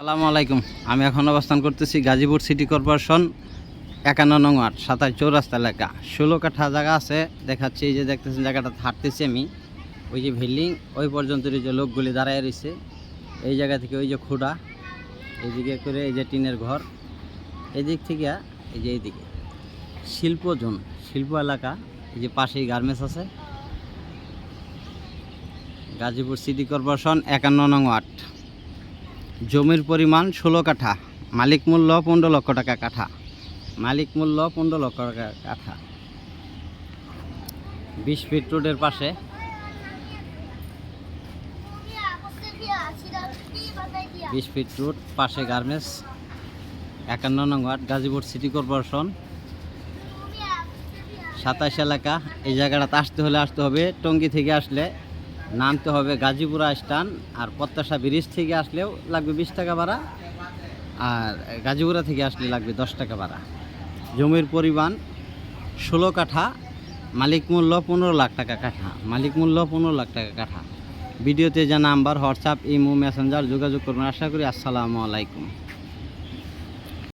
আসসালামু আলাইকুম। আমি এখন অবস্থান করতেছি গাজীপুর সিটি কর্পোরেশন একান্ন নং আট সাতাশ চৌরাস্তা এলাকা। ষোলো কাঠা জায়গা আছে, দেখাচ্ছি এই যে দেখতেছেন জায়গাটা হাঁটতেছি আমি। ওই যে বিল্ডিং, ওই পর্যন্ত যে লোকগুলি দাঁড়ায় রয়েছে। এই জায়গা থেকে ওই যে খুঁড়া, এইদিকে করে এই যে টিনের ঘর। এদিক থেকে, এই যে এইদিকে। শিল্প জোন, শিল্প এলাকা, এই যে পাশেই গার্মেন্টস আছে। গাজীপুর সিটি কর্পোরেশন একান্ন নং আট জমির পরিমাণ ষোলো কাঠা, মালিক মূল্য পনেরো লক্ষ টাকা কাঠা, মালিক মূল্য পনেরো লক্ষ টাকা কাঠা। বিশ ফিট রোডের পাশে। বিশ ফিট রোড পাশে গার্মেন্টস একান্ন নং ওয়ার্ড গাজীপুর সিটি কর্পোরেশন সাতাশ এলাকা, এই জায়গাটাতে আসতে হলে আসতে হবে, টঙ্গী থেকে আসলে নামতে হবে গাজীপুরা স্টান আর প্রত্যাশা ব্রিজ থেকে আসলেও লাগবে বিশ টাকা ভাড়া আর গাজীপুরা থেকে আসলে লাগবে দশ টাকা ভাড়া। জমির পরিমাণ ষোলো কাঠা, মালিক মূল্য পনেরো লাখ টাকা কাঠা, মালিক মূল্য পনেরো লাখ টাকা কাঠা। ভিডিওতে যা নাম্বার, হোয়াটসঅ্যাপ, ইমো, মেসেঞ্জার যোগাযোগ করবেন। আশা করি আসসালামু আলাইকুম।